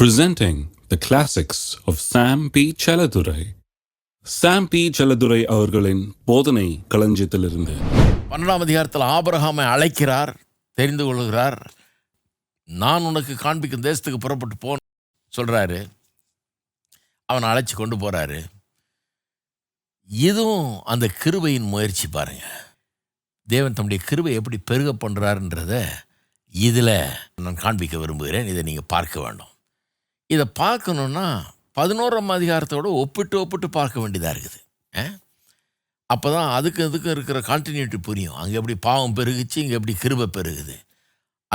presenting the classics of Sam P. Chaladurai. Sam P. Chaladurai அவர்களின் போதனை களஞ்சியத்திலிருந்து. பன்னெண்டாம் அதிகாரத்தில் ஆபரகாமை அழைக்கிறார் தெரிந்து கொள்கிறார். நான் உனக்கு காண்பிக்கும் தேசத்துக்கு புறப்பட்டு போன் சொல்கிறாரு அவனை அழைச்சி கொண்டு போகிறாரு இதுவும் அந்த கிருபையின் முயற்சி பாருங்க. தேவன் தம்முடைய கிருபை எப்படி பெருக பண்ணுறாருன்றத இதில் நான் காண்பிக்க விரும்புகிறேன். இதை நீங்கள் பார்க்க வேண்டும். இதை பார்க்கணுன்னா பதினோராம் அதிகாரத்தோடு ஒப்பிட்டு ஒப்பிட்டு பார்க்க வேண்டியதாக இருக்குது. அப்போ தான் அதுக்கு அதுக்கும் இருக்கிற கான்டினியூட்டி புரியும். அங்கே எப்படி பாவம் பெருகுச்சு இங்கே எப்படி கிருபை பெருகுது.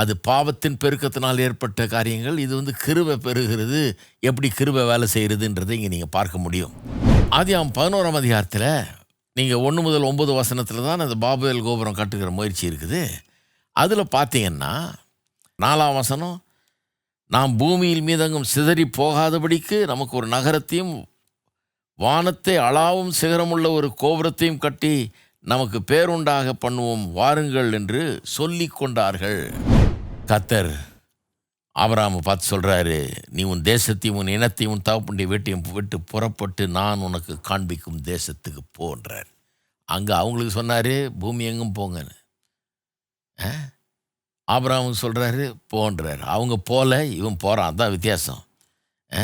அது பாவத்தின் பெருக்கத்தினால் ஏற்பட்ட காரியங்கள் இது வந்து கிருபை பெருகிறது எப்படி கிருபை வேலை செய்கிறதுன்றதை இங்கே நீங்கள் பார்க்க முடியும். ஆதியாம் பதினோராம் அதிகாரத்தில் நீங்கள் ஒன்று முதல் ஒம்பது வசனத்தில் தான் அந்த பாபுவேல் கோபுரம் கட்டுக்கிற முயற்சி இருக்குது. அதில் பார்த்தீங்கன்னா நாலாம் வசனம் நாம் பூமியில் மீதங்கும் சிதறி போகாதபடிக்கு நமக்கு ஒரு நகரத்தையும் வானத்தை அளாவும் சிகரமுள்ள ஒரு கோபுரத்தையும் கட்டி நமக்கு பேருண்டாக பண்ணுவோம் வாருங்கள் என்று சொல்லி கொண்டார்கள். கத்தர் ஆபராம பார்த்து சொல்கிறாரு நீ உன் தேசத்தையும் உன் இனத்தையும் உன் தகப்புடைய வீட்டையும் விட்டு புறப்பட்டு நான் உனக்கு காண்பிக்கும் தேசத்துக்கு போன்றார் அங்கே அவங்களுக்கு சொன்னார் பூமி எங்கும் போங்கன்னு. ஆ? சொல்கிறாரு போன்றார். அவங்க போல இவன் போகிறான் அதான் வித்தியாசம். ஆ?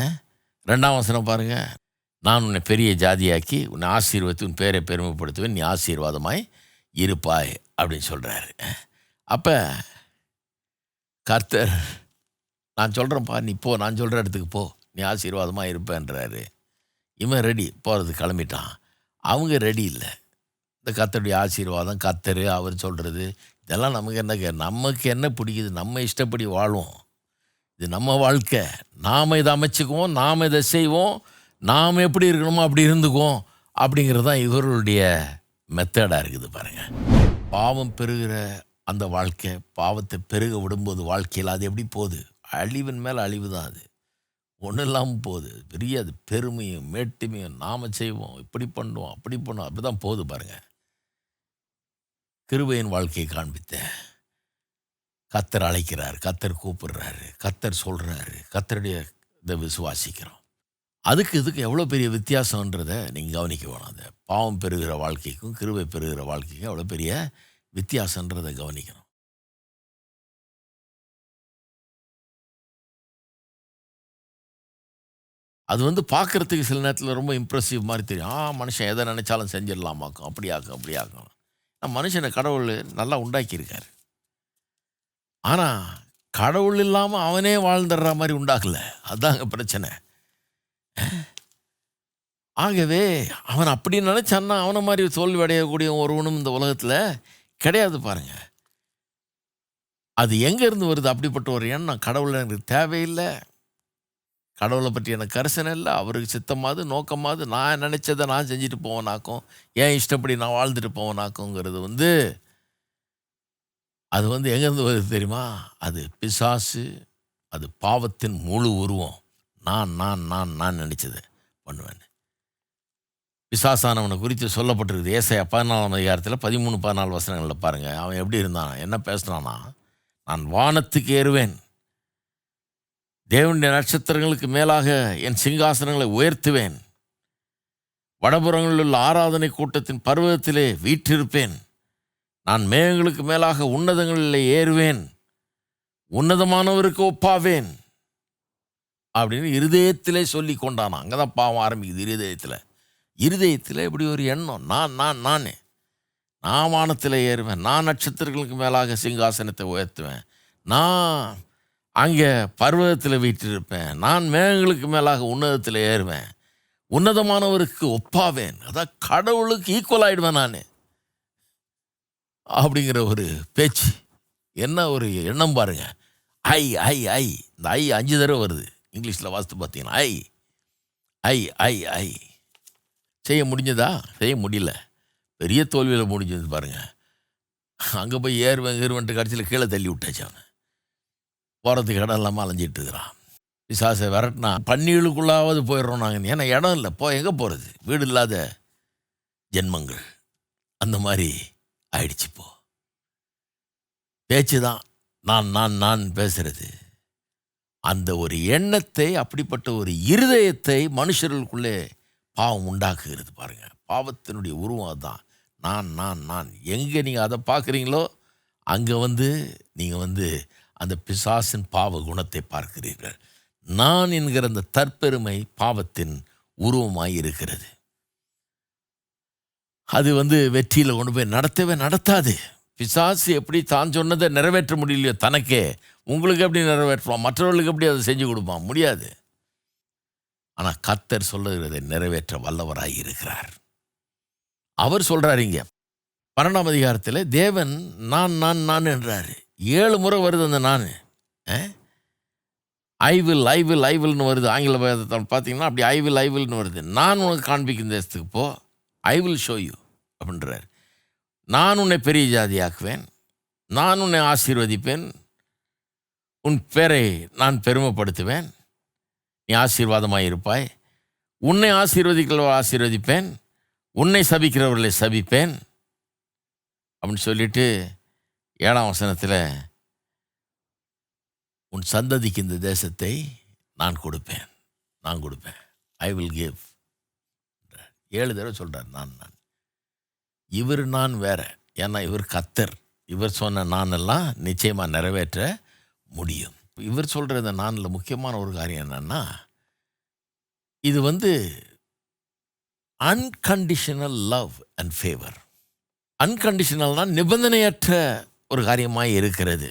ரெண்டாம் வசனம் பாருங்க. நான் உன்னை பெரிய ஜாதியாக்கி உன்னை ஆசீர்வத்து உன் பேரை பெருமைப்படுத்துவேன். நீ ஆசீர்வாதமாய் இருப்பாய் அப்படின்னு சொல்கிறாரு அப்போ கர்த்தர் நான் சொல்கிறேன்ப்பா நீ போ நான் சொல்கிற இடத்துக்கு போ. நீ ஆசீர்வாதமாக இருப்பேன்றாரு. இவன் ரெடி போகிறது கிளம்பிட்டான். அவங்க ரெடி இல்லை. இந்த கத்தருடைய ஆசீர்வாதம் கத்தர் அவர் சொல்கிறது இதெல்லாம் நமக்கு என்ன நமக்கு என்ன பிடிக்குது? நம்ம இஷ்டப்படி வாழ்வோம். இது நம்ம வாழ்க்கை. நாம் இதை அமைச்சுக்குவோம் நாம் இதை செய்வோம் நாம் எப்படி இருக்கணுமோ அப்படி இருந்துக்குவோம் அப்படிங்கிறது தான் இவர்களுடைய மெத்தடாக இருக்குது பாருங்கள் பாவம் பெருகிற அந்த வாழ்க்கை பாவத்தை பெருக விடும்போது வாழ்க்கையில் அது எப்படி போகுது? அழிவின் மேலே அழிவு தான் அது. ஒன்றும் இல்லாமல் போகுது. பெரிய அது பெருமையும் மேட்டுமையும் நாம் செய்வோம். இப்படி பண்ணுவோம் அப்படி பண்ணுவோம். அப்படி தான் போகுது பாருங்கள் கிருபையின் வாழ்க்கையை காண்பித்த கத்தர் அழைக்கிறார் கத்தர் கூப்பிடுறாரு கத்தர் சொல்கிறாரு கத்தருடைய இதை விசுவாசிக்கிறோம். அதுக்கு இதுக்கு எவ்வளோ பெரிய வித்தியாசன்றதை நீங்கள் கவனிக்க வேணும். அந்த பாவம் பெறுகிற வாழ்க்கைக்கும் கிருபை பெறுகிற வாழ்க்கைக்கும் எவ்வளோ பெரிய வித்தியாசன்றதை கவனிக்கணும். அது வந்து பார்க்குறதுக்கு சில நேரத்தில் ரொம்ப இம்ப்ரெசிவ் மாதிரி தெரியும். ஆ மனுஷன் எதை நினைச்சாலும் செஞ்சிடலாமாக்கும். அப்படியாக்கும் அப்படியாக்கும். மனுஷனை கடவுள் நல்லா உண்டாக்கியிருக்காரு. ஆனால் கடவுள் இல்லாமல் அவனே வாழ்ந்துடுற மாதிரி உண்டாகல. அதுதாங்க பிரச்சனை. ஆகவே அவன் அப்படி நினச்சான்னா அவனை மாதிரி தோல்வி அடையக்கூடிய ஒருவனும் இந்த உலகத்தில் கிடையாது பாருங்க. அது எங்கேருந்து வருது அப்படிப்பட்ட ஒரு எண்ணம்? கடவுள் எனக்கு தேவையில்லை. கடவுளை பற்றி எனக்கு கரிசனை இல்லை. அவருக்கு சித்தமாவது நோக்கமாவது நான் நினச்சதை நான் செஞ்சுட்டு போவேனாக்கும் ஏன் இஷ்டப்படி நான் வாழ்ந்துட்டு போவேனாக்குங்கிறது வந்து அது வந்து எங்கேருந்து வருது தெரியுமா? அது பிசாசு அது பாவத்தின் முழு உருவம். நான் நான் நான் நான் நினச்சது பண்ணுவேன். பிசாசானவனை குறித்து சொல்லப்பட்டிருக்குது. ஏசையா பதினாலாம் அதிகாரத்தில் பதிமூணு பதினாலு வசனங்களில் பாருங்கள் அவன் எப்படி இருந்தான்? என்ன பேசுனானா நான் வானத்துக்கு ஏறுவேன். தேவனுடைய நட்சத்திரங்களுக்கு மேலாக என் சிங்காசனங்களை உயர்த்துவேன். வடபுறங்களில் உள்ள ஆராதனை கூட்டத்தின் பருவத்திலே வீற்றிருப்பேன். நான் மேகங்களுக்கு மேலாக உன்னதங்களில் ஏறுவேன். உன்னதமானவருக்கு ஒப்பாவேன். அப்படின்னு இருதயத்திலே சொல்லி கொண்டான். அங்கே தான் பாவம் ஆரம்பிக்குது இருதயத்தில். இருதயத்தில் இப்படி ஒரு எண்ணம். நான் நான் நானே. நான் வானத்தில் ஏறுவேன். நான் நட்சத்திரங்களுக்கு மேலாக சிங்காசனத்தை உயர்த்துவேன். நான் அங்கே பர்வதத்தில் வீற்றிருப்பேன். நான் மேகங்களுக்கு மேலாக உன்னதத்தில் ஏறுவேன். உன்னதமானவருக்கு ஒப்பாவேன். அதான் கடவுளுக்கு ஈக்குவல் ஆகிடுவேன் நான். அப்படிங்கிற ஒரு பேச்சு. என்ன ஒரு எண்ணம் பாருங்க. ஐ ஐ ஐ. இந்த ஐ அஞ்சு தடவை வருது. இங்கிலீஷில் வாசித்து பார்த்தீங்கன்னா ஐ ஐ ஐ ஐ. செய்ய முடிஞ்சதா? செய்ய முடியல. பெரிய தோல்வியில் முடிஞ்சது பாருங்கள் அங்கே போய் ஏறுவேன் ஏறுவன்ட்டு கடைசியில் கீழே தள்ளி விட்டாச்சு அவன். போகிறதுக்கு இடம் இல்லாமல் அலைஞ்சிட்டு இருக்கிறான். பிசாசை விரட்டினா பன்னிகளுக்குள்ளாவது போயிடுறோம் நாங்கள் ஏன்னா இடம் இல்லை. போ எங்கே போகிறது வீடு இல்லாத ஜென்மங்கள். அந்த மாதிரி ஆயிடுச்சு இப்போ பேச்சு தான். நான் நான் நான் பேசுறது. அந்த ஒரு எண்ணத்தை அப்படிப்பட்ட ஒரு இருதயத்தை மனுஷர்களுக்குள்ளே பாவம் உண்டாக்குகிறது பாருங்கள் பாவத்தினுடைய உருவம் அதுதான். நான் நான் நான். எங்கே நீங்கள் அதை பார்க்குறீங்களோ அங்கே வந்து நீங்கள் வந்து அந்த பிசாசின் பாவ குணத்தை பார்க்கிறீர்கள். நான் என்கிற அந்த தற்பெருமை பாவத்தின் உருவமாய் இருக்கிறது அது வந்து வெற்றியில் கொண்டு போய் நடத்தவே நடத்தாது. பிசாசு எப்படி தான் சொன்னதை நிறைவேற்ற முடியலையோ தனக்கே. உங்களுக்கு எப்படி நிறைவேற்றுவான் மற்றவர்களுக்கு எப்படி அதை செஞ்சு கொடுப்பான் முடியாது. ஆனால் கத்தர் சொல்லுகிறதை நிறைவேற்ற வல்லவராக இருக்கிறார். அவர் சொல்றாரு இங்கே. பன்னெண்டாம் அதிகாரத்தில் தேவன் நான் நான் நான் என்றார். ஏழு முறை வருது அந்த நான். I will I will I வில்னு வருது. ஆங்கில பார்த்தீங்கன்னா அப்படி ஐ வில் ஐ வில்னு வருது. நான் உனக்கு காண்பிக்கும் தேசத்துக்கு போ. ஐ வில் ஷோ யூ அப்படின்றார். நான் உன்னை பெரிய ஜாதியாக்குவேன். நான் உன்னை ஆசீர்வதிப்பேன். உன் பேரை நான் பெருமைப்படுத்துவேன். நீ ஆசீர்வாதமாக இருப்பாய். உன்னை ஆசீர்வதிக்கிறவர்கள் ஆசீர்வதிப்பேன். உன்னை சபிக்கிறவர்களை சபிப்பேன். அப்படின்னு சொல்லிட்டு ஏழாம் வசனத்தில் உன் சந்ததிக்கு இந்த தேசத்தை நான் கொடுப்பேன் நான் கொடுப்பேன். ஐ வில் கிவ் ஏழு தடவை சொல்கிறார் நான் நான். இவர் நான் வேற. ஏன்னா இவர் கத்தர். இவர் சொன்ன நான் எல்லாம் நிச்சயமாக நிறைவேற்ற முடியும். இவர் சொல்கிற இந்த நானில் முக்கியமான ஒரு காரியம் என்னென்னா இது வந்து அன்கண்டிஷனல் லவ் அண்ட் ஃபேவர் அன்கண்டிஷனல்னால் நிபந்தனையற்ற ஒரு காரியமாக இருக்கிறது.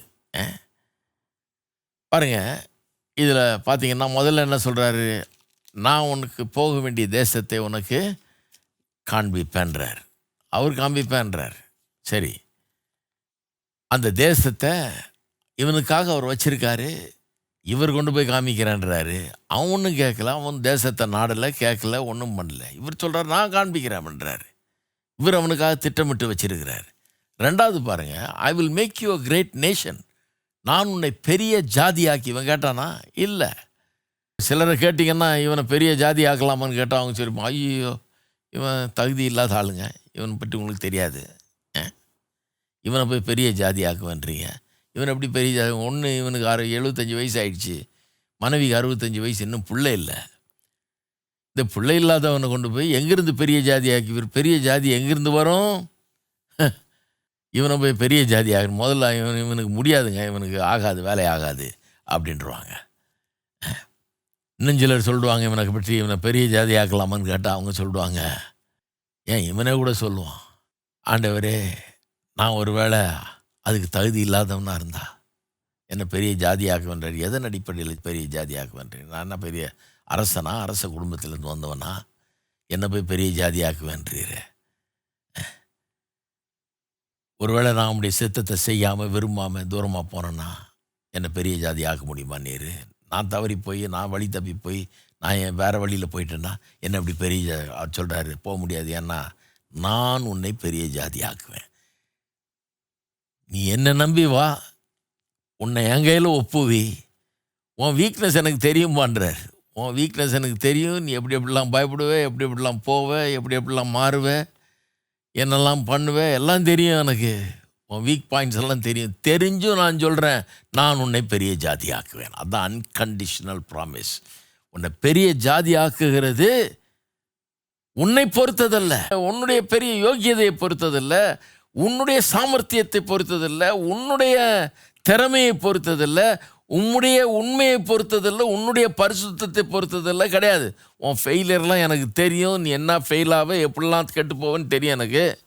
பாருங்கள் இதில் பார்த்தீங்கன்னா முதல்ல என்ன சொல்கிறாரு நான் உனக்கு போக வேண்டிய தேசத்தை உனக்கு காண்பிப்பேன்றார். அவர் காண்பிப்பேன்றார். சரி. அந்த தேசத்தை இவனுக்காக அவர் வச்சுருக்காரு. இவர் கொண்டு போய் காமிக்கிறேன்றாரு. அவன் ஒன்றும் கேட்கல. அவன் தேசத்தை நாடலை கேட்கல ஒன்றும் பண்ணல. இவர் சொல்கிறார் நான் காண்பிக்கிறேன்ன்றாரு இவர் அவனுக்காக திட்டமிட்டு வச்சிருக்கிறார். ரெண்டாவது பாருங்க I will make you a great nation நான் உன்னை பெரிய ஜாதியாக்கி இவன் கேட்டானா? இல்லை. சிலரை கேட்டிங்கன்னா இவனை பெரிய ஜாதி ஆக்கலாமான்னு கேட்டால் அவங்க சொல்லிப்போம் ஐயோ இவன் தகுதி இல்லாத ஆளுங்க. இவனை பற்றி உங்களுக்கு தெரியாது. இவனை போய் பெரிய ஜாதி ஆக்குவேன்றீங்க இவன் எப்படி பெரிய ஜாதி ஒன்று இவனுக்கு அறு எழுபத்தஞ்சி வயசு ஆயிடுச்சு. மனைவிக்கு அறுபத்தஞ்சு வயசு இன்னும் பிள்ளை இல்லை. இந்த பிள்ளை இல்லாதவனை கொண்டு போய் எங்கேருந்து பெரிய ஜாதி ஆக்கி பெரிய ஜாதி எங்கேருந்து வரும்? இவனை போய் பெரிய ஜாதி ஆகணும் முதல்ல இவன் இவனுக்கு முடியாதுங்க இவனுக்கு ஆகாது வேலை ஆகாது அப்படின்றவாங்க. இன்னும் சிலர் சொல்லுவாங்க இவனை பற்றி இவனை பெரிய ஜாதி ஆக்கலாமான்னு கேட்டால் அவங்க சொல்லுவாங்க ஏன் இவனே கூட சொல்லுவான் ஆண்டவரே நான் ஒரு வேளை அதுக்கு தகுதி இல்லாதவனாக இருந்தா என்ன பெரிய ஜாதி ஆக்குவேன்றார் எதன் அடிப்படையில் பெரிய ஜாதி ஆக்குவேன்றேன் நான் என்ன பெரிய அரசனா அரச குடும்பத்திலேருந்து வந்தவனா என்ன போய் பெரிய ஜாதி ஆக்குவேன்றீரு ஒருவேளை நான் உங்களுடைய சித்தத்தை செய்யாமல் விரும்பாமல் தூரமாக போனேன்னா என்னை பெரிய ஜாதி ஆக்க முடியுமா நீர்? நான் தவறி போய் நான் வழி தப்பி போய் நான் என் வேறு வழியில் போயிட்டேன்னா என்ன இப்படி பெரிய ஜா சொல்கிறாரு போக முடியாது. ஏன்னா நான் உன்னை பெரிய ஜாதி ஆக்குவேன் நீ என்னை நம்பி வா. உன்னை என் கையில் ஒப்புவி. உன் வீக்னஸ் எனக்கு தெரியுமான்றார். உன் வீக்னஸ் எனக்கு தெரியும். நீ எப்படி எப்படிலாம் பயப்படுவே எப்படி எப்படிலாம் போவே எப்படி எப்படிலாம் மாறுவேன் என்னெல்லாம் பண்ணுவேன்? எல்லாம் தெரியும் எனக்கு. உன் வீக் பாயிண்ட்ஸ் எல்லாம் தெரியும். தெரிஞ்சும் நான் சொல்கிறேன் நான் உன்னை பெரிய ஜாதி ஆக்குவேன் அதுதான் அன்கண்டிஷனல் ப்ராமிஸ் உன்னை பெரிய ஜாதி ஆக்குகிறது உன்னை பொறுத்ததல்ல. உன்னுடைய பெரிய யோக்கியதையை பொறுத்ததில்ல. உன்னுடைய சாமர்த்தியத்தை பொறுத்ததில்ல. உன்னுடைய திறமையை பொறுத்ததில்ல. உன்னுடைய உண்மையை பொறுத்ததில்ல உன்னுடைய பரிசுத்தத்தை பொறுத்ததில்ல கிடையாது. உன் ஃபெயிலியர்லாம் எனக்கு தெரியும். நீ என்ன ஃபெயிலாக எப்படிலாம் கெட்டு போவேன்னு தெரியும் எனக்கு.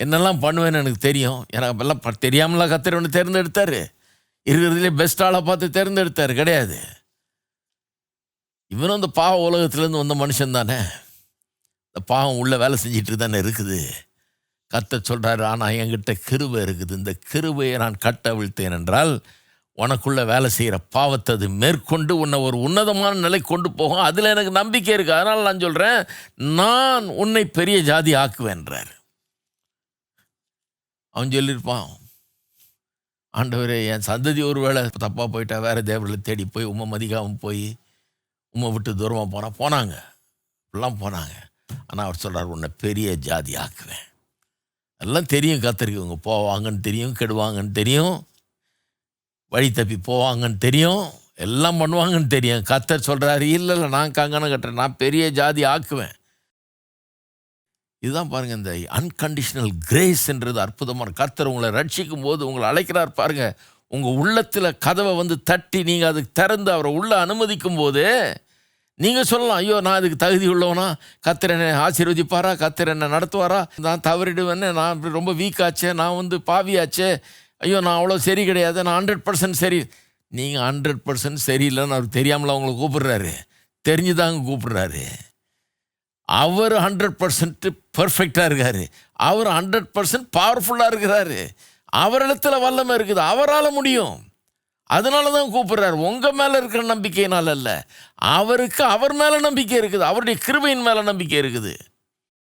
என்னெல்லாம் பண்ணுவேன்னு எனக்கு தெரியும். எனக்கு எல்லாம் தெரியாமலாம் கத்தர் ஒன்று தேர்ந்தெடுத்தார். இருக்கிறதுலே பெஸ்ட் பார்த்து தேர்ந்தெடுத்தார். கிடையாது. இவனும் இந்த பாவ உலகத்துலேருந்து வந்த மனுஷன் தானே. இந்த பாவம் உள்ளே வேலை செஞ்சிட்டு தானே இருக்குது. கத்த சொல்கிறாரு ஆனால் என்கிட்ட கிருபை இருக்குது. இந்த கிருபையை நான் கட்டவிழ்த்தேன் என்றால் உனக்குள்ளே வேலை செய்கிற பாவத்தை அது மேற்கொண்டு உன்னை ஒரு உன்னதமான நிலை கொண்டு போகும். அதில் எனக்கு நம்பிக்கை இருக்குது அதனால் நான் சொல்கிறேன் நான் உன்னை பெரிய ஜாதி ஆக்குவேன்றார் அவன் சொல்லியிருப்பான் ஆண்டவரே என் சந்ததி ஒரு வேளை தப்பாக போயிட்டா வேறு தேவர்களை தேடி போய் உம்மை மதிக்காமல் போய் உம்மை விட்டு தூரமாக போனால் போனாங்க. இப்படிலாம் போனாங்க. ஆனால் அவர் சொல்கிறார் உன்னை பெரிய ஜாதி ஆக்குவேன். எல்லாம் தெரியும் கத்திரிக்கவங்க போவாங்கன்னு தெரியும் கெடுவாங்கன்னு தெரியும். வழி தப்பி போவாங்கன்னு தெரியும் எல்லாம் பண்ணுவாங்கன்னு தெரியும். கத்தர் சொல்கிறாரு இல்லை இல்லை நான் கங்கணம் கட்டுறேன். நான் பெரிய ஜாதி ஆக்குவேன். இதுதான் பாருங்கள் இந்த அன்கண்டிஷனல் கிரேஸ்ன்றது அற்புதமான கத்தர் உங்களை ரட்சிக்கும் போது உங்களை அழைக்கிறார் பாருங்கள் உங்கள் உள்ளத்தில் கதவை வந்து தட்டி நீங்கள் அதுக்கு திறந்து அவரை உள்ளே அனுமதிக்கும் போது நீங்கள் சொல்லலாம் ஐயோ நான் அதுக்கு தகுதி உள்ளவனா? கத்தர் என்னை ஆசீர்வதிப்பாரா? கத்தர் என்னை நடத்துவாரா? நான் தவறிடுவேன்னு நான் இப்படி ரொம்ப வீக்காச்சே நான் வந்து பாவியாச்சே. ஐயோ நான் அவ்வளோ சரி கிடையாது. நான் ஹண்ட்ரட் பர்சன்ட் சரி. நீங்கள் ஹண்ட்ரட் பர்சன்ட் சரியில்லைன்னு அவர் தெரியாமல் அவங்கள கூப்பிடுறாரு. தெரிஞ்சுதாங்க கூப்பிடுறாரு. அவர் ஹண்ட்ரட் பர்சன்ட்டு பர்ஃபெக்டாக இருக்கார். அவர் ஹண்ட்ரட் பர்சன்ட் பவர்ஃபுல்லாக இருக்கிறாரு. அவரிடத்தில் வல்லமை இருக்குது. அவரால் முடியும். அதனால தான் கூப்பிட்றாரு. உங்கள் மேலே இருக்கிற நம்பிக்கையினால் அல்ல. அவருக்கு அவர் மேலே நம்பிக்கை இருக்குது. அவருடைய கிருபையின் மேலே நம்பிக்கை இருக்குது.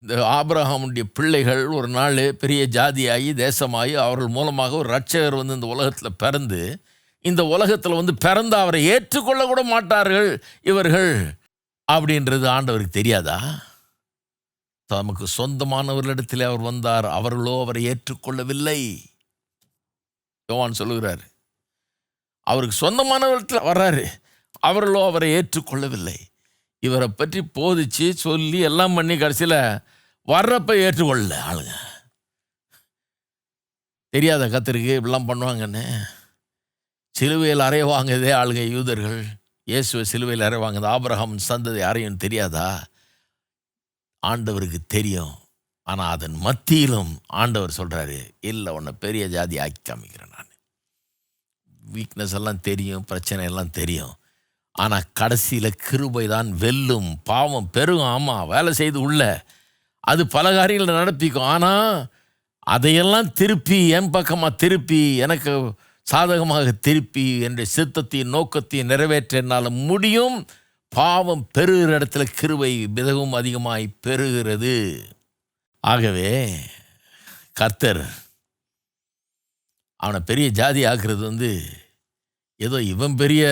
இந்த பிள்ளைகள் ஒரு நாள் பெரிய ஜாதியாகி தேசமாகி அவர்கள் மூலமாக ஒரு ரட்சகர் வந்து இந்த உலகத்தில் பிறந்து இந்த உலகத்தில் வந்து பிறந்த அவரை ஏற்றுக்கொள்ள கூட மாட்டார்கள் இவர்கள் அப்படின்றது ஆண்டவருக்கு தெரியாதா? தமக்கு சொந்தமானவர்களிடத்தில் அவர் வந்தார் அவர்களோ அவரை ஏற்றுக்கொள்ளவில்லை. யோவான் சொல்லுகிறார் அவருக்கு சொந்தமானவர்களிடத்தில் வர்றாரு அவர்களோ அவரை ஏற்றுக்கொள்ளவில்லை. இவரை பற்றி போதிச்சு சொல்லி எல்லாம் பண்ணி கடைசியில் வர்றப்ப ஏற்றுக்கொள்ளல ஆளுங்க. தெரியாத கத்திரிக்கு இப்படிலாம் பண்ணுவாங்கன்னு. சிலுவையில் அறைவாங்க இதே ஆளுங்க யூதர்கள். இயேசுவை சிலுவையில் அறைவாங்க இந்த ஆபிரகாம் சந்ததி அறையும் தெரியாதா? ஆண்டவருக்கு தெரியும். ஆனால் அதன் மத்தியிலும் ஆண்டவர் சொல்கிறாரு இல்லை உன்னை பெரிய ஜாதி ஆக்கி காமிக்கிறேன் நான். வீக்னஸ் எல்லாம் தெரியும் பிரச்சனை எல்லாம் தெரியும். ஆனால் கடைசியில் கிருபை தான் வெல்லும். பாவம் பெருகும். ஆமாம் வேலை செய்து உள்ள. அது பல காரியங்களை நடப்பிக்கும் ஆனால் அதையெல்லாம் திருப்பி என் பக்கமாக திருப்பி எனக்கு சாதகமாக திருப்பி என்னுடைய சித்தத்தையும் நோக்கத்தையும் நிறைவேற்ற என்னால் முடியும். பாவம் பெருகிற இடத்துல கிருவை மிகவும் அதிகமாய் பெருகிறது. ஆகவே கர்த்தர் அவனை பெரிய ஜாதி ஆக்குறது வந்து ஏதோ இவன் பெரிய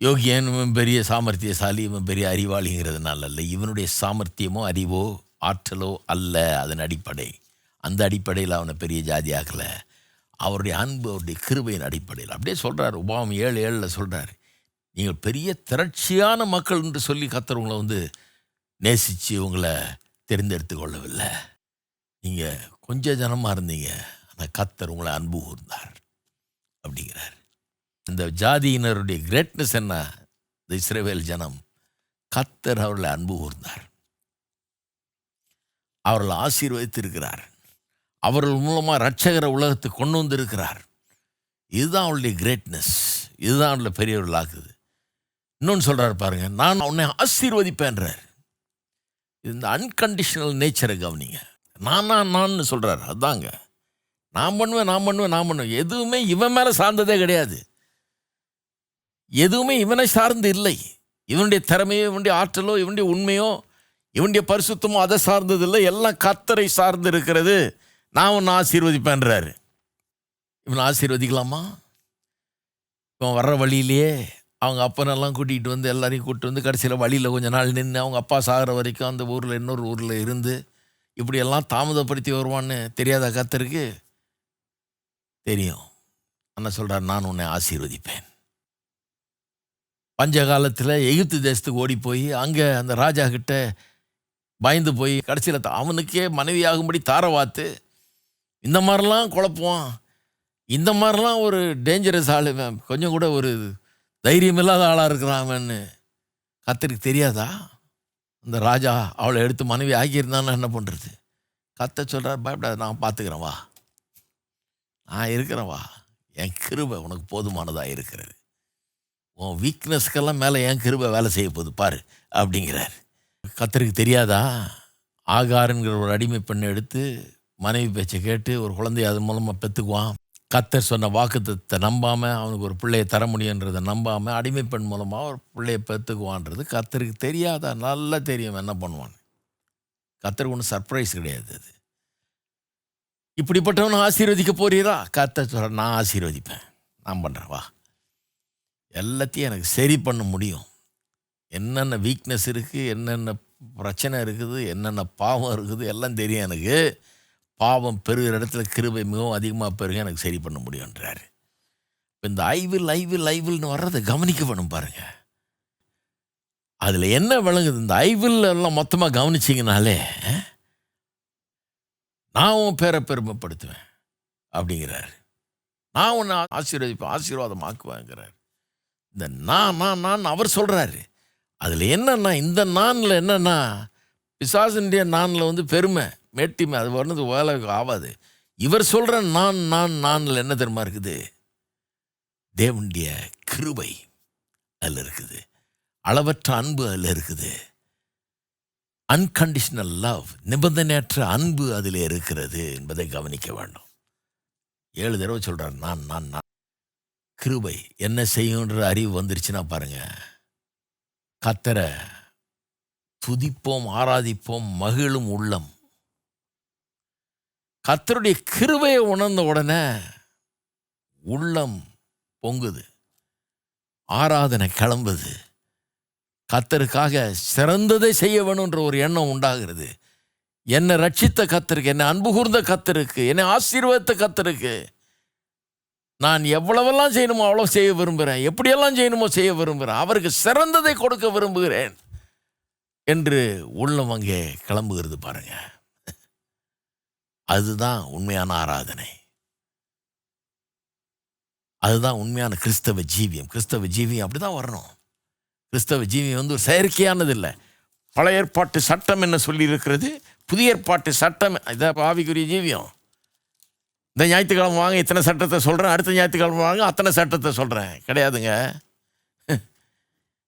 யோகியன் இவன் பெரிய சாமர்த்தியசாலி இவன் பெரிய அறிவாளிங்கிறதுனால இல்லை இவனுடைய சாமர்த்தியமோ அறிவோ ஆற்றலோ அல்ல அதன் அடிப்படை. அந்த அடிப்படையில் அவனை பெரிய ஜாதி ஆக்கலை. அவருடைய அன்பு அவருடைய கிருபையின் அடிப்படையில். அப்படியே சொல்கிறார் உபாவம் ஏழு ஏழில் சொல்கிறார் நீங்கள் பெரிய திரட்சியான மக்கள் என்று சொல்லி கத்தர் உங்களை வந்து நேசித்து உங்களை தெரிந்தெடுத்து கொள்ளவில்லை. நீங்கள் கொஞ்ச ஜனமாக இருந்தீங்க. ஆனால் கத்தர் உங்களை அன்பு கூர்ந்தார். அப்படிங்கிறார். இந்த ஜாதியினருடைய கிரேட்னஸ் என்ன? இந்த இஸ்ரேவேல் ஜனம். கத்தர் அவர்களை அன்பு கூர்ந்தார். அவர்களை ஆசீர்வதித்திருக்கிறார். அவர்கள் மூலமாக ரட்சகரை உலகத்துக்கு கொண்டு வந்திருக்கிறார். இதுதான் அவளுடைய கிரேட்னஸ் இதுதான் அவளை பெரியவர்கள் ஆக்குது. இன்னொன்று சொல்கிறார் பாருங்க நான் உன்னை ஆசீர்வதிப்பேன்றார். இந்த அன்கண்டிஷனல் நேச்சரை கவனிங்க. நான் நான் நான் சொல்கிறார் அதாங்க. நான் பண்ணுவேன் நான் பண்ணுவேன் நான் பண்ணுவேன். எதுவுமே இவன் மேலே சார்ந்ததே கிடையாது. எதுவுமே இவனை சார்ந்து இல்லை. இவனுடைய திறமையோ இவனுடைய ஆற்றலோ இவனுடைய உண்மையோ இவனுடைய பரிசுத்தமும் அதை சார்ந்தது இல்லை எல்லாம் கத்தரை சார்ந்து இருக்கிறது நான் உன்னை ஆசீர்வதிப்பேன்றாரு. இவனை ஆசீர்வதிக்கலாமா? இவன் வர்ற வழியிலேயே அவங்க அப்பனெல்லாம் கூட்டிகிட்டு வந்து எல்லாரையும் கூப்பிட்டு வந்து கடைசியில் வழியில் கொஞ்ச நாள் நின்று அவங்க அப்பா சாகிற வரைக்கும் அந்த ஊரில் இன்னொரு ஊரில் இருந்து இப்படியெல்லாம் தாமதப்படுத்தி வருவான்னு தெரியாத கத்தருக்கு தெரியும். அண்ணன் சொல்கிறார் நான் உன்னை ஆசீர்வதிப்பேன். பஞ்ச காலத்தில் எகிப்து தேசத்துக்கு ஓடி போய் அங்கே அந்த ராஜா கிட்ட பயந்து போய் கடைசியில் அவனுக்கே மனைவியாகும்படி தாரவாத்து. இந்த மாதிரிலாம் குழப்புவான். இந்த மாதிரிலாம் ஒரு டேஞ்சரஸ் ஆள் கொஞ்சம் கூட ஒரு தைரியம் இல்லாத ஆளாக இருக்கிறான் கத்தருக்கு தெரியாதா? அந்த ராஜா அவளை எடுத்து மனைவி ஆகியிருந்தான்னு என்ன பண்ணுறது கத்த சொல்கிறார் பயப்படாது நான் பார்த்துக்கிறேன் வா. நான் இருக்கிறேன் வா. என் கிருபை உனக்கு போதுமானதாக இருக்கிறது. உன் வீக்னஸ்க்கெல்லாம் மேலே என் கிருபை வேலை செய்ய போகுது பாரு அப்படிங்கிறார். கத்தருக்கு தெரியாதா? ஆகாருங்கிற ஒரு அடிமை பெண்ணை எடுத்து மனைவி பேச்சை கேட்டு ஒரு குழந்தைய அது மூலமாக பெற்றுக்குவான் கத்தர் சொன்ன வாக்குத்தத்தை நம்பாமல் அவனுக்கு ஒரு பிள்ளையை தர முடியுன்றதை நம்பாமல் அடிமை பெண் மூலமாக ஒரு பிள்ளையை பெற்றுக்குவான்றது கத்தருக்கு தெரியாதா? நல்லா தெரியும் என்ன பண்ணுவான் கத்தருக்கு ஒன்றும் சர்ப்ரைஸ் கிடையாது அது. இப்படிப்பட்டவனை ஆசீர்வதிக்க போறீரா? கத்தர் சொல்கிறேன் நான் ஆசீர்வதிப்பேன். நான் பண்ணுறேன் வா. எல்லாத்தையும் எனக்கு சரி பண்ண முடியும். என்னென்ன வீக்னஸ் இருக்குது என்னென்ன பிரச்சனை இருக்குது என்னென்ன பாவம் இருக்குது எல்லாம் தெரியும் எனக்கு. பாவம் பெருகிற இடத்துல கிருபை மிகவும் அதிகமாக பெருக எனக்கு சரி பண்ண முடியுன்றாரு இந்த ஐவில் ஐவில் ஐவில்னு வர்றதை கவனிக்க வேணும் பாருங்கள் அதில் என்ன விளங்குது? இந்த ஐவில் எல்லாம் மொத்தமாக கவனிச்சிங்கனாலே நான் உன் பேரை பெருமைப்படுத்துவேன் அப்படிங்கிறாரு. நான் உன்னை ஆசீர்வதிப்பேன் ஆசீர்வாதமாக்குவேங்கிறார் இந்த நான் நான் நான் அவர் சொல்கிறாரு அதில் என்னன்னா இந்த நானில் என்னன்னா பிசாசனுடைய நானில் வந்து பெருமை மேட்டிமை அது வர்றது வேலை ஆகாது இவர் சொல்கிற நான் நான் நானில் என்ன தெரியுமா இருக்குது? தேவனுடைய கிருபை அதில் இருக்குது. அளவற்ற அன்பு அதில் இருக்குது. அன்கண்டிஷனல் லவ் நிபந்தனையற்ற அன்பு அதில் இருக்கிறது என்பதை கவனிக்க வேண்டும். ஏழு தடவை சொல்கிறார் நான் நான் நான். கிருபை என்ன செய்யுன்ற அறிவு வந்துருச்சுன்னா பாருங்கள் கத்தரை துதிப்போம் ஆராதிப்போம் மகிழும் உள்ளம். கத்தருடைய கிருவையை உணர்ந்த உடனே உள்ளம் பொங்குது. ஆராதனை கிளம்புது. கத்தருக்காக சிறந்ததை செய்ய வேணுன்ற ஒரு எண்ணம் உண்டாகிறது. என்னை ரட்சித்த கத்தருக்கு என்னை அன்பு கூர்ந்த கத்தருக்கு என்னை ஆசீர்வதித்த கத்தருக்கு நான் எவ்வளவெல்லாம் செய்யணுமோ அவ்வளோ செய்ய விரும்புகிறேன். எப்படியெல்லாம் செய்யணுமோ செய்ய விரும்புகிறேன். அவருக்கு சிறந்ததை கொடுக்க விரும்புகிறேன் என்று உள்ளம் அங்கே கிளம்புகிறது பாருங்க. அதுதான் உண்மையான ஆராதனை. அதுதான் உண்மையான கிறிஸ்தவ ஜீவியம். கிறிஸ்தவ ஜீவியம் அப்படி தான் வரணும். கிறிஸ்தவ ஜீவியம் வந்து ஒரு செயற்கையானது இல்லை. பழைய ஏற்பாட்டு சட்டம் என்ன சொல்லியிருக்கிறது? புதிய ஏற்பாட்டு சட்டம். இதான் பாவிக்குரிய ஜீவியம். இந்த ஞாயிற்றுக்கிழமை வாங்க இத்தனை சட்டத்தை சொல்கிறேன் அடுத்த ஞாயிற்றுக்கிழமை வாங்க அத்தனை சட்டத்தை சொல்கிறேன் கிடையாதுங்க.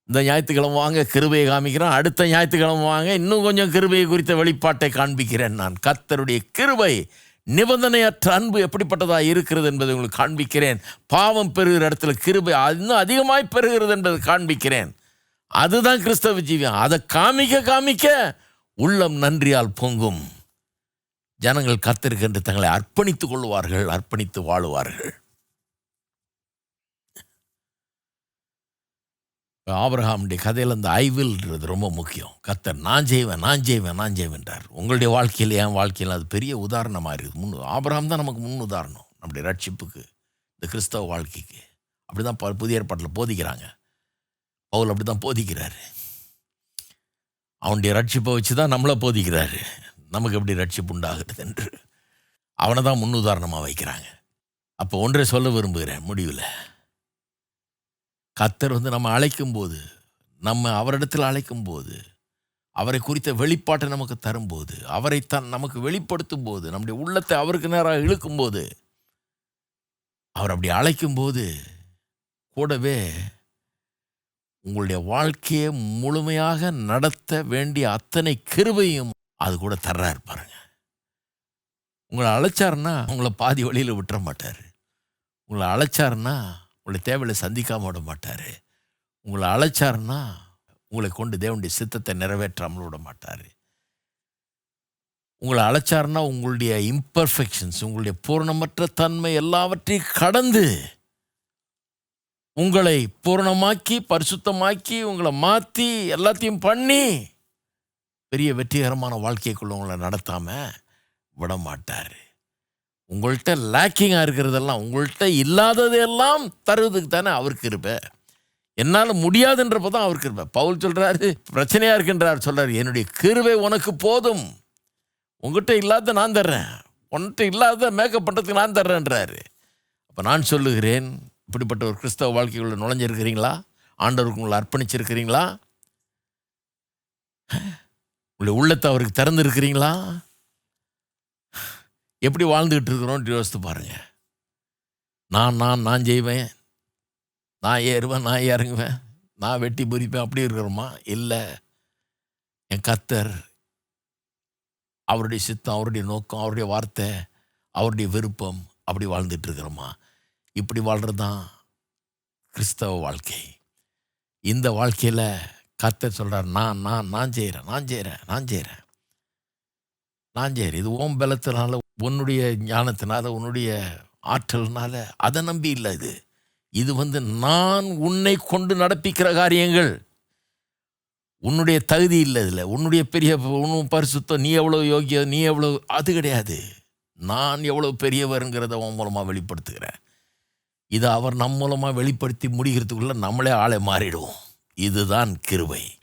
இந்த ஞாயிற்றுக்கிழமை வாங்க கிருபையை காமிக்கிறேன். அடுத்த ஞாயிற்றுக்கிழமை வாங்க இன்னும் கொஞ்சம் கிருபையை குறித்த வெளிப்பாட்டை காண்பிக்கிறேன் நான். கர்த்தருடைய கிருபை நிபந்தனையற்ற அன்பு எப்படிப்பட்டதாக இருக்கிறது என்பதை உங்களுக்கு காண்பிக்கிறேன். பாவம் பெறுகிற இடத்துல கிருபை இன்னும் அதிகமாய் பெறுகிறது என்பதை காண்பிக்கிறேன். அதுதான் கிறிஸ்தவ ஜீவியம் அதை காமிக்க காமிக்க உள்ளம் நன்றியால் பொங்கும். ஜனங்கள் கத்திருக்கின்ற தங்களை அர்ப்பணித்துக் கொள்வார்கள் அர்ப்பணித்து வாழுவார்கள். ஆபிரஹாமுடைய கதையில் அந்த ஐவில்ன்றது ரொம்ப முக்கியம். கத்தர் நான் செய்வேன் நான் செய்வேன் நான் செய்வேன்றார் உங்களுடைய வாழ்க்கையில் என் வாழ்க்கையில் அது பெரிய உதாரணமாக இருக்குது. முன் ஆபிரஹாம் தான் நமக்கு முன் உதாரணம். நம்முடைய ரட்சிப்புக்கு இந்த கிறிஸ்தவ வாழ்க்கைக்கு. அப்படி தான் புதிய ஏற்பாட்டில் போதிக்கிறாங்க. பவுல் அப்படி தான் போதிக்கிறாரு. அவனுடைய ரட்சிப்பை வச்சு தான் நம்மளை போதிக்கிறாரு. நமக்கு எப்படி ரட்சிப்பு உண்டாகிறது என்று. அவனை தான் முன்னுதாரணமாக வைக்கிறாங்க. அப்போ ஒன்றை சொல்ல விரும்புகிறேன் முடிவில். கத்தர் வந்து நம்ம அழைக்கும் போது நம்ம அவரிடத்தில் அழைக்கும் போது அவரை குறித்த வெளிப்பாட்டை நமக்கு தரும்போது அவரை தான் நமக்கு வெளிப்படுத்தும் போது நம்முடைய உள்ளத்தை அவருக்கு நேராக இழுக்கும்போது அவர் அப்படி அழைக்கும் போது கூடவே உங்களுடைய வாழ்க்கையை முழுமையாக நடத்த வேண்டிய அத்தனை கிருபையும் அது கூட தர்றாரு பாருங்க. உங்களை அழைச்சாருன்னா உங்களை பாதி வழியில் விட்டுற மாட்டார். உங்களை அழைச்சாருன்னா உங்களை தேவையில்லை சந்திக்காம விட மாட்டார். உங்களை அழைச்சாருன்னா உங்களை கொண்டு தேவனுடைய சித்தத்தை நிறைவேற்றாமல் விட மாட்டார். உங்களை அழைச்சாருன்னா உங்களுடைய இம்பர்ஃபெக்ஷன்ஸ் உங்களுடைய பூரணமற்ற தன்மை எல்லாவற்றையும் கடந்து உங்களை பூரணமாக்கி பரிசுத்தமாக்கி உங்களை மாற்றி எல்லாத்தையும் பண்ணி பெரிய வெற்றிகரமான வாழ்க்கைக்குள்ள உங்களை நடத்தாமல் விட மாட்டார் உங்கள்கிட்ட லேக்கிங்காக இருக்கிறதெல்லாம் உங்கள்கிட்ட இல்லாததெல்லாம் தருவதுக்கு தானே அவருக்கு இருப்பேன் என்னால் முடியாதுன்றப்போ தான் அவருக்கு இருப்பேன் பவுல் சொல்கிறாரு பிரச்சனையாக இருக்கின்றார். சொல்கிறார் என்னுடைய கிருவை உனக்கு போதும். உங்கள்கிட்ட இல்லாத நான் தர்றேன். உன்கிட்ட இல்லாத மேக்கப் பண்ணுறதுக்கு நான் தர்றேன்றாரு. அப்போ நான் சொல்லுகிறேன் இப்படிப்பட்ட ஒரு கிறிஸ்தவ வாழ்க்கைக்குள்ளே நுழைஞ்சிருக்கிறீங்களா? ஆண்டவருக்கு உங்களை அர்ப்பணிச்சிருக்கிறீங்களா? உங்களுடைய உள்ளத்தை அவருக்கு திறந்துருக்கிறீங்களா? எப்படி வாழ்ந்துக்கிட்டு இருக்கிறோம் யோசித்து பாருங்கள் நான் நான் நான் செய்வேன் நான் ஏறுவேன் நான் இறங்குவேன். நான் வெட்டி பொறிப்பேன் அப்படி இருக்கிறோமா? இல்லை. என் கத்தர் அவருடைய சித்தம் அவருடைய நோக்கம் அவருடைய வார்த்தை அவருடைய விருப்பம் அப்படி வாழ்ந்துட்டு இருக்கிறோமா? இப்படி வாழ்கிறது தான் கிறிஸ்தவ வாழ்க்கை. இந்த வாழ்க்கையில் கர்த்தர் சொல்கிறார் நான் நான் நான் செய்கிறேன் நான் செய்கிறேன் நான் செய்கிறேன் நான் செய்கிறேன் இது ஓம் பலத்தினால உன்னுடைய ஞானத்தினால உன்னுடைய ஆற்றல்னால. அதை நம்பி இல்லை இது. இது வந்து நான் உன்னை கொண்டு நடப்பிக்கிற காரியங்கள். உன்னுடைய தகுதி இல்லை இதில். உன்னுடைய பெரிய உன் பரிசுத்தம் நீ எவ்வளோ யோகிய நீ எவ்வளோ அது கிடையாது. நான் எவ்வளோ பெரியவருங்கிறத உன் மூலமாக வெளிப்படுத்துகிறேன். இதை அவர் நம் மூலமாக வெளிப்படுத்தி முடிகிறதுக்குள்ளே நம்மளே ஆளை மாறிடுவோம். இதுதான் கிருபை.